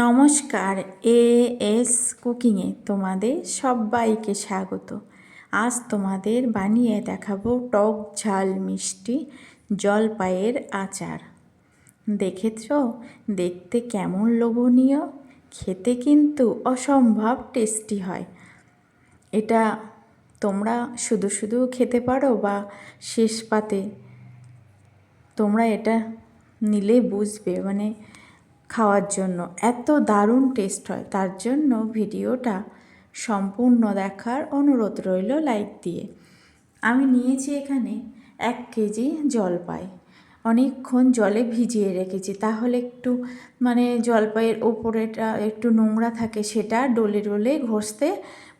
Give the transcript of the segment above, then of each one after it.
নমস্কার, A S কুকিংয়ে তোমাদের সবাইকে স্বাগত। আজ তোমাদের বানিয়ে দেখাবো টক ঝাল মিষ্টি জলপাইয়ের আচার। দেখেছ? দেখতে কেমন লোভনীয়, খেতে কিন্তু অসম্ভব টেস্টি হয়। এটা তোমরা শুধু শুধু খেতে পারো বা শেষ পাতে তোমরা এটা নিলে বুঝবে? মানে খাওয়ার জন্য। এত দারুণ টেস্ট হয়। তার জন্য ভিডিওটা সম্পূর্ণ দেখার অনুরোধ রইল লাইক দিয়ে। আমি নিয়েছি এখানে এক কেজি জলপাই। অনেকক্ষণ জলে ভিজিয়ে রেখেছি। তাহলে একটু মানে জলপাইয়ের ওপরেটা একটু নোংরা থাকে, সেটা ডলে ডলে ঘষতে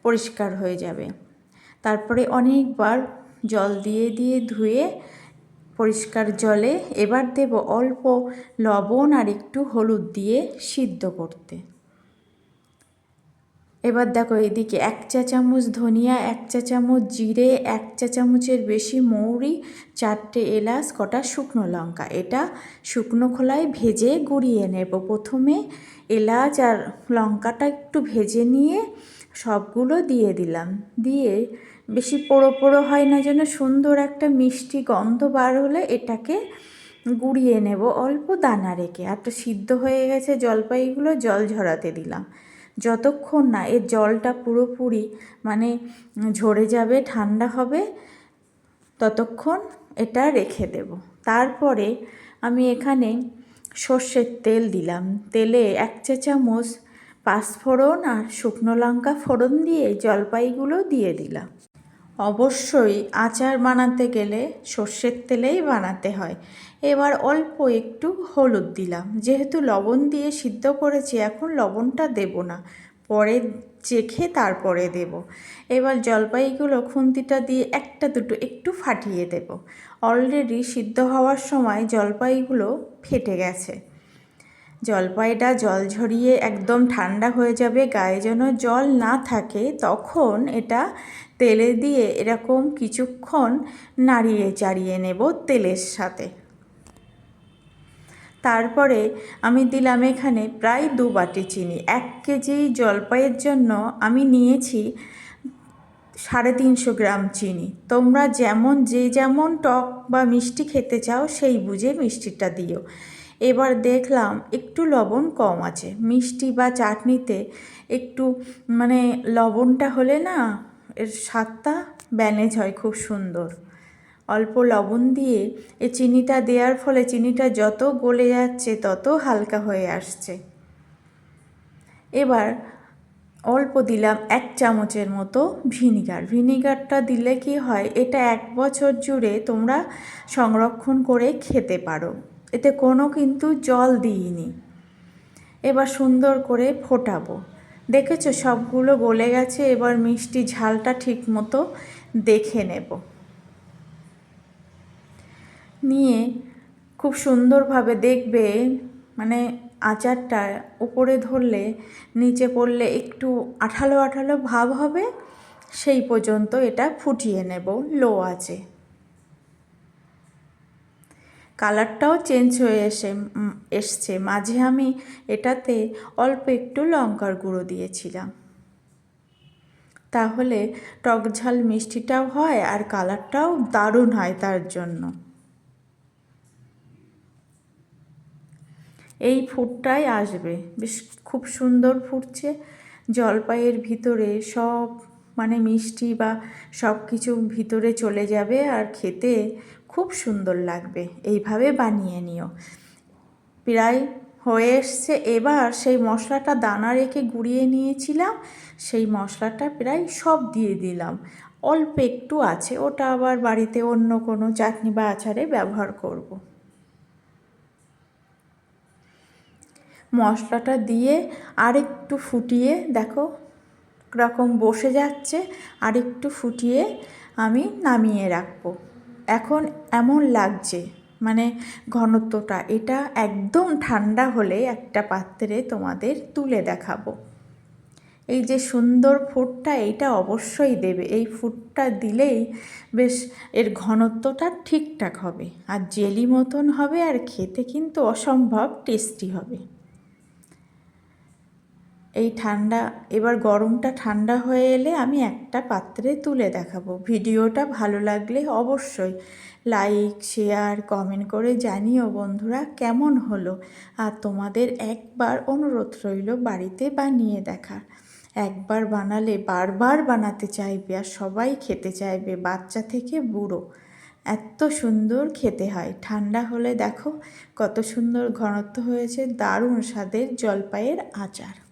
পরিষ্কার হয়ে যাবে। তারপরে অনেকবার জল দিয়ে দিয়ে ধুয়ে পরিষ্কার জলে এবার দেব অল্প লবণ আর একটু হলুদ দিয়ে সিদ্ধ করতে। এবার দেখো এদিকে এক চা চামচ ধনিয়া, এক চা চামচ জিরে, এক চা চামচের বেশি মৌরি, চারটে এলাচ, কটা শুকনো লঙ্কা। এটা শুকনো খোলায় ভেজে গুঁড়িয়ে নেব। প্রথমে এলাচ আর লঙ্কাটা একটু ভেজে নিয়ে সবগুলো দিয়ে দিলাম। দিয়ে বেশি পোড়ো পোড়ো হয় না, যেন সুন্দর একটা মিষ্টি গন্ধ বার হলে এটাকে গুঁড়িয়ে নেব। অল্প দানা রেখে। আর তো সিদ্ধ হয়ে গেছে জলপাইগুলো, জল ঝরাতে দিলাম। যতক্ষণ না এর জলটা পুরোপুরি মানে ঝরে যাবে, ঠান্ডা হবে, ততক্ষণ এটা রেখে দেব। তারপরে আমি এখানে সর্ষের তেল দিলাম। তেলে এক চা চামচ পাঁচফোড়ন আর শুকনো লঙ্কা ফোড়ন দিয়ে জলপাইগুলো দিয়ে দিলাম। অবশ্যই আচার বানাতে গেলে সর্ষের তেলেই বানাতে হয়। এবার অল্প একটু হলুদ দিলাম। যেহেতু লবণ দিয়ে সিদ্ধ করেছি, এখন লবণটা দেব না। পরে চেখে তারপরে দেব। এবার জলপাইগুলো খুন্তিটা দিয়ে একটা দুটো একটু ফাটিয়ে দেব। অলরেডি সিদ্ধ হওয়ার সময় জলপাইগুলো ফেটে গেছে। জলপাইটা জল ঝরিয়ে একদম ঠান্ডা হয়ে যাবে, গায়ে যেন জল না থাকে, তখন এটা তেলে দিয়ে এরকম কিছুক্ষণ নাড়িয়ে চাড়িয়ে নেব তেলের সাথে। তারপরে আমি দিলাম এখানে প্রায় দু বাটি চিনি, এক কেজি জলপাইয়ের জন্য আমি নিয়েছি সাড়ে তিনশো গ্রাম চিনি। তোমরা যেমন, যে যেমন টক বা মিষ্টি খেতে চাও, সেই বুঝে মিষ্টিটা দিও। এবার দেখলাম একটু লবণ কম আছে। মিষ্টি বা চাটনিতে একটু মানে লবণটা হলে না এর স্বাদটা ব্যানেজ হয় খুব সুন্দর। অল্প লবণ দিয়ে এ চিনিটা দেওয়ার ফলে চিনিটা যত গলে যাচ্ছে তত হালকা হয়ে আসছে। এবার অল্প দিলাম এক চামচের মতো ভিনিগার। ভিনিগারটা দিলে কি হয়, এটা এক বছর জুড়ে তোমরা সংরক্ষণ করে খেতে পারো। এতে কোনো কিন্তু জল দিইনি। এবার সুন্দর করে ফোটাবো। দেখেছ সবগুলো গলে গেছে, এবার মিষ্টি ঝালটা ঠিক মতো দেখে নেব। নিয়ে খুব সুন্দরভাবে দেখবে মানে আচারটা উপরে ধরলে, নিচে পড়লে একটু আঠালো আঠালো ভাব হবে, সেই পর্যন্ত এটা ফুটিয়ে নেব, লো আছে। কালারটাও চেঞ্জ হয়ে এসে এসছে। মাঝে আমি এটাতে অল্প একটু লঙ্কার গুঁড়ো দিয়েছিলাম। তাহলে টক ঝাল মিষ্টিটাও হয় আর কালারটাও দারুণ হয় তার জন্য। এই ফুটটাই আসবে। বেশ খুব সুন্দর ফুটছে। জলপাইয়ের ভিতরে সব মানে মিষ্টি বা সব কিছু ভিতরে চলে যাবে আর খেতে খুব সুন্দর লাগবে। এইভাবে বানিয়ে নিও। প্রায় হয়ে এসছে। এবার সেই মশলাটা দানা রেখে গুঁড়িয়ে নিয়েছিলাম। সেই মশলাটা প্রায় সব দিয়ে দিলাম। অল্প একটু আছে। ওটা আবার বাড়িতে অন্য কোনো চাটনি বা আচারে ব্যবহার করব। মশলাটা দিয়ে আরেকটু ফুটিয়ে দেখো রকম বসে যাচ্ছে, আরেকটু ফুটিয়ে আমি নামিয়ে রাখব। এখন এমন লাগছে মানে ঘনত্বটা, এটা একদম ঠান্ডা হলে একটা পাত্রে তোমাদের তুলে দেখাবো। এই যে সুন্দর ফুটটা, এইটা অবশ্যই দেবে। এই ফুটটা দিলেই বেশ এর ঘনত্বটা ঠিকঠাক হবে। আর জেলি মতন হবে, আর খেতে কিন্তু অসম্ভব টেস্টি হবে। এই ঠান্ডা, এবার গরমটা ঠান্ডা হয়ে এলে আমি একটা পাত্রে তুলে দেখাবো। ভিডিওটা ভালো লাগলে অবশ্যই লাইক, শেয়ার, কমেন্ট করে জানিও বন্ধুরা কেমন হলো আর তোমাদের একবার অনুরোধ রইল বাড়িতে বানিয়ে দেখার। একবার বানালে বারবার বানাতে চাইবে আর সবাই খেতে চাইবে, বাচ্চা থেকে বুড়ো। এত সুন্দর খেতে হয়। ঠান্ডা হলে দেখো কত সুন্দর ঘনত্ব হয়েছে, দারুণ স্বাদের জলপাইয়ের আচার।